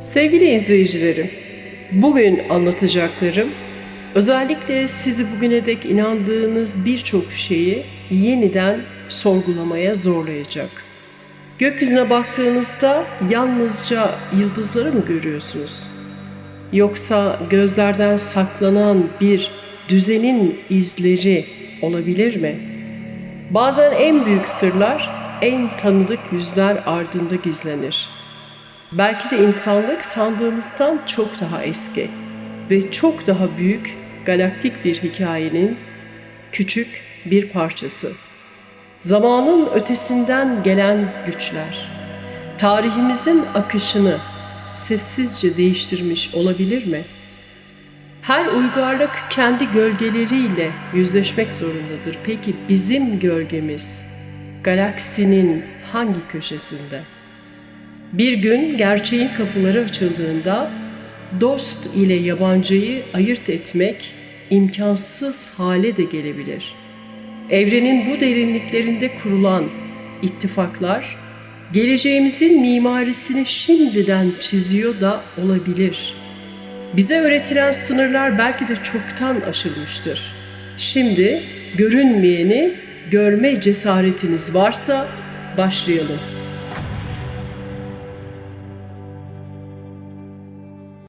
Sevgili izleyicilerim, bugün anlatacaklarım özellikle sizi bugüne dek inandığınız birçok şeyi yeniden sorgulamaya zorlayacak. Gökyüzüne baktığınızda yalnızca yıldızları mı görüyorsunuz? Yoksa gözlerden saklanan bir düzenin izleri olabilir mi? Bazen en büyük sırlar en tanıdık yüzler ardında gizlenir. Belki de insanlık sandığımızdan çok daha eski ve çok daha büyük galaktik bir hikayenin küçük bir parçası. Zamanın ötesinden gelen güçler, tarihimizin akışını sessizce değiştirmiş olabilir mi? Her uygarlık kendi gölgeleriyle yüzleşmek zorundadır. Peki bizim gölgemiz galaksinin hangi köşesinde? Bir gün gerçeğin kapıları açıldığında dost ile yabancıyı ayırt etmek imkansız hale de gelebilir. Evrenin bu derinliklerinde kurulan ittifaklar geleceğimizin mimarisini şimdiden çiziyor da olabilir. Bize öğretilen sınırlar belki de çoktan aşılmıştır. Şimdi görünmeyeni görme cesaretiniz varsa başlayalım.